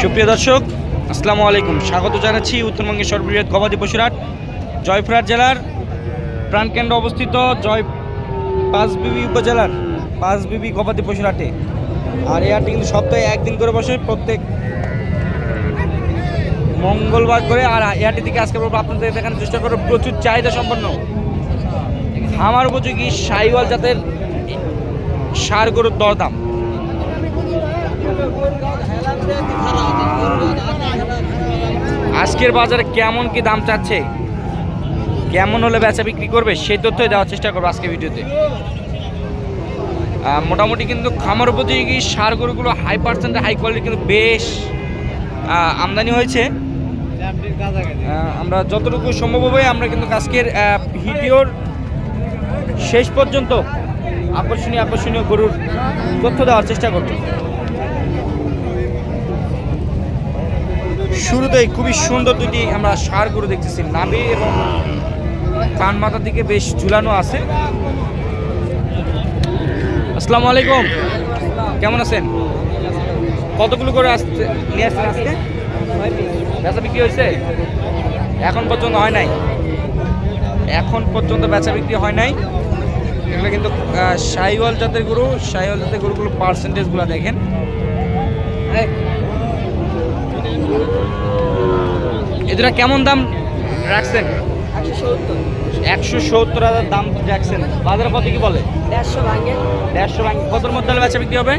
সুপ্রিয় দর্শক, আসসালামু আলাইকুম। স্বাগত জানাচ্ছি উত্তরবঙ্গের সর্ববৃহৎ গবাদি পশুরহাট জয়পুরহাট জেলার প্রাণকেন্দ্র অবস্থিত জয় পাঁচবিবি উপজেলার পাঁচবিবি গবাদি পশুরহাটে আর এই কিন্তু সপ্তাহে একদিন করে বসে প্রত্যেক মঙ্গলবার করে। আর এই থেকে আজকে আপনাদের দেখানোর চেষ্টা করব, প্রচুর চাহিদা সম্পন্ন। আমার উপযোগী সাইওয়াল জাতের সার গরুর দরদাম। আজকের বাজারে কেমন কি দাম চাচ্ছে? কেমন হলে বেচা বিক্রি করবে? সেই তথ্যই দেওয়ার চেষ্টা করব আজকে ভিডিওতে। মোটামুটি কিন্তু খামার উপযোগী সার গরুগুলো হাই পার্সেন্টের হাই কোয়ালিটি কিন্তু বেশ আমদানি হয়েছে। আমরা যতটুকু সম্ভব হবে আমরা কিন্তু আজকের ভিডিওর শেষ পর্যন্ত আকর্ষণীয় আকর্ষণীয় গরুর তথ্য দেওয়ার চেষ্টা করব। শুরুতেই খুবই সুন্দর দুটি আমরা সার গরু দেখতেছি। নাভি এবং কান মাথার দিকে বেশ ঝুলানো আছে। আসসালামু আলাইকুম। কেমন আছেন? কতগুলো করে আসছে নিয়ে আসছেন আজকে? বেচা বিক্রি হয়েছে? এখন পর্যন্ত হয় নাই। এখন পর্যন্ত বেচা বিক্রি হয় নাই। এগুলো কিন্তু সাইওয়াল জাতের গরু। সাইওয়াল জাতের গরুগুলো পার্সেন্টেজগুলো দেখেন। এদের কেমন দাম রাখছেন? একশো সত্তর হাজার দাম রাখছেন। বাজারে কত কি বলে? দেড়শো ভাঙে। দেড়শো ভাঙ। কতর মধ্যে হলে বেচা বিক্রি হবে।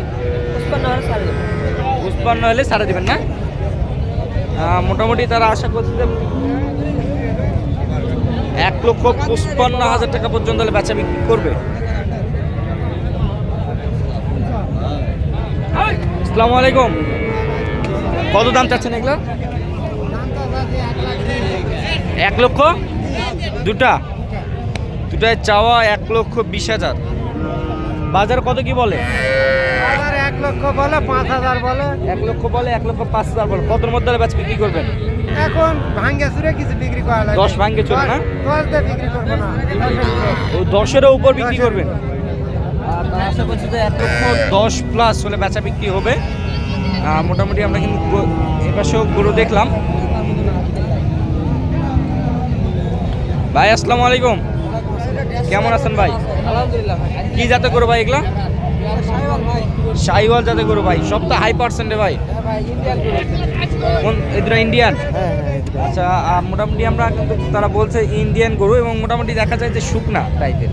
পুষ্পান্ন হলে সারা দেবেন না? মোটামুটি তারা আশা করছে যে এক লক্ষ পঁচপান্ন হাজার টাকা পর্যন্ত হলে বেচা বিক্রি করবে। আসসালামু আলাইকুম। কত দাম চাচ্ছেন এগুলো? এক লক্ষ? দুটা। দুটায় চাওয়া এক লক্ষ বিশ হাজার। বাজার কত কি বলে? এক লক্ষ বলে পাঁচ হাজার বলে। এক লক্ষ বলে এক লক্ষ পাঁচ হাজার বলে। কতর মধ্যে বিক্রি করবেন? এখন ভাঙ্গে কিছু বিক্রি করা লাগে দশ ভাঙ্গে না? দশ দিয়ে বিক্রি করব না। ও দশেরও উপর বিক্রি করবেন? আর আশা করছি যে এক লক্ষ দশ প্লাস হলে বেচা বিক্রি হবে। মোটামুটি আমরা কিন্তু এপাশেও গরু দেখলাম। ভাই, আসসালামু আলাইকুম। কেমন আছেন ভাই? কি যাতে করো ভাই এগুলা? শাহিওয়াল যাতে করো ভাই। সব তো হাই পার্সেন্টে ভাই। এদের ইন্ডিয়ান আচ্ছা মোটামুটি আমরা কিন্তু তারা বলছে ইন্ডিয়ান গরু এবং মোটামুটি দেখা যায় যে শুকনা টাইপের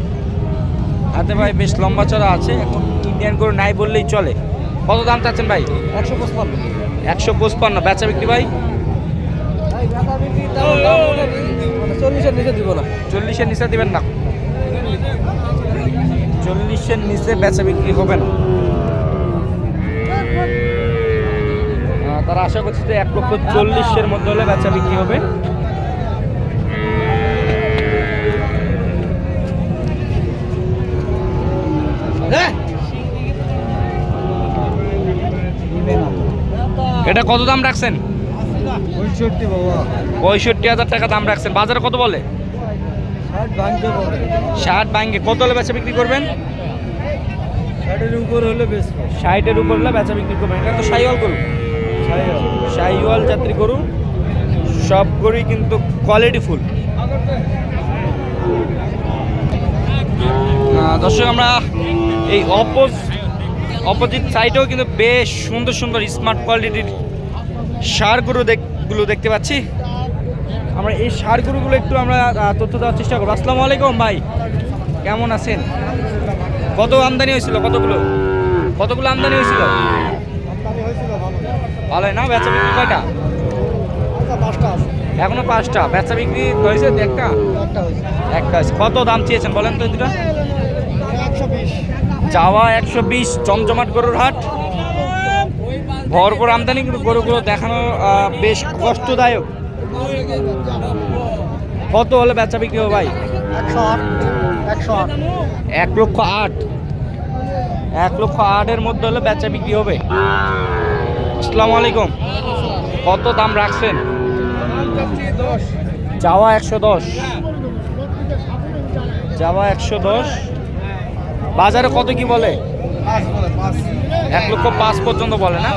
হাতে ভাই বেশ লম্বা চড়া আছে, এখন ইন্ডিয়ান গরু নাই বললেই চলে। কত দাম চাচ্ছেন ভাই? একশো পঁচপান্ন। একশো পঁচপান্ন। বেচা বিক্রি ভাই। মানে চল্লিশের নিচে দিব না। চল্লিশের নিচে দিবেন না। চল্লিশের নিচে বেচা বিক্রি হবে না। তারা আশা করছে যে এক লক্ষ চল্লিশের মধ্যে হলে বেচা বিক্রি হবে। এটা কত দাম রাখছেন? পঁয়ষট্টি হাজার টাকা দাম রাখছেন। বাজারে কত বলে? ষাট ব্যাংকে কত হলে বেচা বিক্রি করবেন? ষাটের উপর হলে ষাটের উপর হলে বেচা বিক্রি করবেন। এটা তো সাইওয়াল গরু। সাইওয়াল। যাত্রী গরু। সব গরুই কিন্তু কোয়ালিটি ফুল। দর্শক আমরা এই অপোজ অপোজিট সাইডেও কিন্তু বেশ সুন্দর সুন্দর স্মার্ট কোয়ালিটির সার গরু দেখ- গুলো দেখতে পাচ্ছি। আমরা এই সার গরুগুলো একটু আমরা তথ্য দেওয়ার চেষ্টা করব। আসসালামু আলাইকুম ভাই, কেমন আছেন? কত আমদানি হয়েছিল? কতগুলো? কতগুলো আমদানি হয়েছিল? ভালোই না? বেচা বিক্রি কয়টা? এখনও পাঁচটা। বেচা বিক্রি হয়েছে একটা? একটা কত দাম চেয়েছেন বলেন তো দুটা? চাওয়া একশো বিশ জমজমাট গরুর হাট। ভরপুর আমদানি কিন্তু গরুগুলো দেখানো বেশ কষ্টদায়ক। কত হলে বেচা বিক্রি হবে ভাই? এক লক্ষ আট। এক লক্ষ আটের মধ্যে হলে বেচা বিক্রি হবে। আসসালামু আলাইকুম। কত দাম রাখছেন? যাওয়া একশো দশ। যাওয়া একশো দশ। বাজারে কত কি বলে? এক লক্ষ পাঁচ পর্যন্ত বলে না?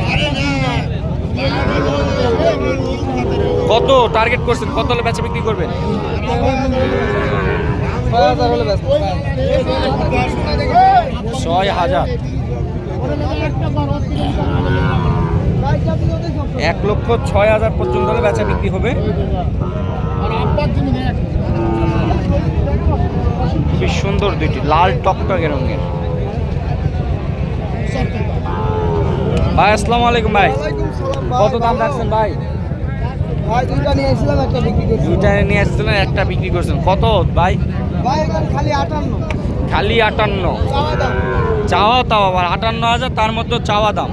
কত টার্গেট করছেন? কত হলে বেচা বিক্রি করবেন। ছয় হাজার। এক লক্ষ ছয় হাজার পর্যন্ত হলে বেচা বিক্রি হবে। খুবই সুন্দর দুইটি লাল টকটকে রঙের। ভাই আসসালামু আলাইকুম ভাই। কত দাম রাখছেন ভাই? ভাই দুইটা নিয়ে এসেছিলাম একটা বিক্রি করছি। দুইটা নিয়ে আসছিলেন একটা বিক্রি করছেন। কত ভাই? ভাই খালি আটান্ন। খালি আটান্ন। চাওয়া তাও আবার আটান্ন হাজার তার মধ্যে চাওয়া দাম।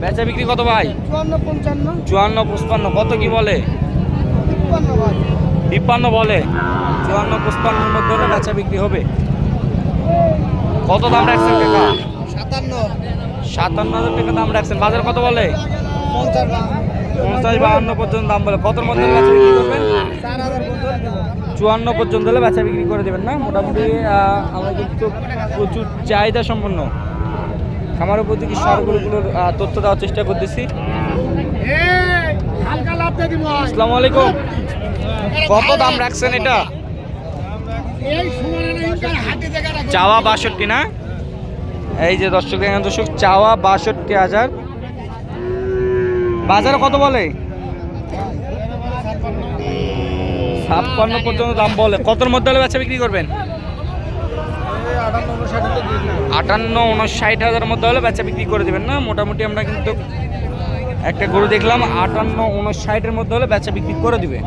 বেচা বিক্রি কত ভাই? চুয়ান্ন পঞ্চান্ন। চুয়ান্ন পুষ্পান্ন কত কি বলে? তিপ্পান্ন বলে। চুয়ান্ন পুষ্পান্নর মধ্যে বেচা বিক্রি হবে। কত দাম রাখছেন টাকা সাতান্ন। সাতান্ন হাজার টাকা দাম রাখছেন। বাজার কত বলে? পঞ্চাশ বাহান্ন। পর্যন্ত দাম বলে। কতর মধ্যে বেচা বিক্রি করবেন? চুয়ান্ন পর্যন্ত হলে বেচা বিক্রি করে দেবেন না? মোটামুটি আমরা কিন্তু প্রচুর চাহিদা সম্পন্ন। খামার উপযোগী সারগুলোগুলোর আহ, তথ্য দেওয়ার চেষ্টা করতেছি। আসসালামু আলাইকুম। কত দাম রাখছেন এটা? চাওয়া বাষট্টি না? এই যে দর্শক, দেখেন দর্শক, চাওয়া বাষট্টি হাজার। বাজারে কত বলে? ছাপ্পান্ন পর্যন্ত দাম বলে। কতর মধ্যে হলে বেচা বিক্রি করবেন? আটান্ন উনষাট হাজার মধ্যে হলে বেচা বিক্রি করে দেবেন না? মোটামুটি আমরা কিন্তু একটা গরু দেখলাম, আটান্ন উনষাটের মধ্যে হলে বেচা বিক্রি করে দিবে।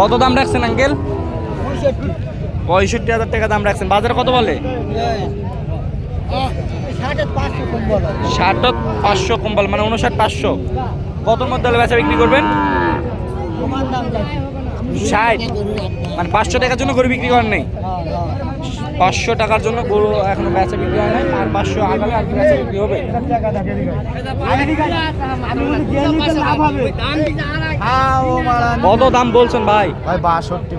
কত দাম রাখছেন, আঙ্কেল? পঁয়ষট্টি হাজার টাকা দাম রাখছেন। বাজারে কত বলে? ষাটে পাঁচশো কম্বল মানে উনষাট পাঁচশো। কতর মধ্যে হলে বেচা বিক্রি করবেন? ষাট। মানে পাঁচশো টাকার জন্য গরু বিক্রি করেন নেই? পাঁচশো টাকার জন্য গরু এখনও বেচা বিক্রি হয় নাই আর পাঁচশো আগামী আর কি বেচা বিক্রি হবে? কত দাম বলছেন ভাই? ভাই বাষট্টি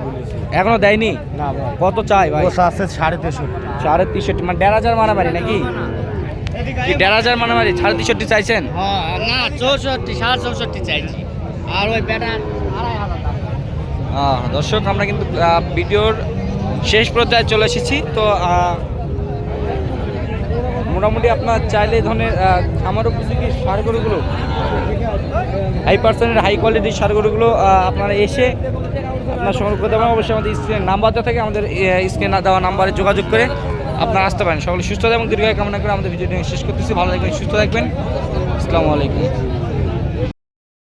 এখনও দেয়নি? না ভাই। কত চাই ভাই? বসে আছে সাড়ে তেষট্টি। সাড়ে তিনষট্টি মানে দেড় হাজার মারামারি নাকি? কি দেড় হাজার মারামারি? সাড়ে তিনষট্টি চাইছেন? না চৌষট্টি সাড়ে চৌষট্টি চাইছি। আর ওই আহ, দর্শক আমরা কিন্তু ভিডিওর শেষ পর্যায়ে চলে এসেছি। তো মোটামুটি আপনার চাইলে ধরনের আহ, খামার উপযোগী সার গরুগুলো হাই পার্সেন্টের হাই কোয়ালিটির সার গরুগুলো আপনারা এসে আপনার সংগ্রহ করতে পারেন অবশ্যই আমাদের স্ক্রিনের নাম্বার দেওয়া থাকে, আমাদের স্ক্রিনে দেওয়া নাম্বারে যোগাযোগ করে আপনারা আসতে পারেন। সকলে সুস্থতা এবং দীর্ঘায় কামনা করে আমাদের ভিডিওটি শেষ করতেছি। ভালো থাকবেন, সুস্থ থাকবেন। আসসালামু আলাইকুম।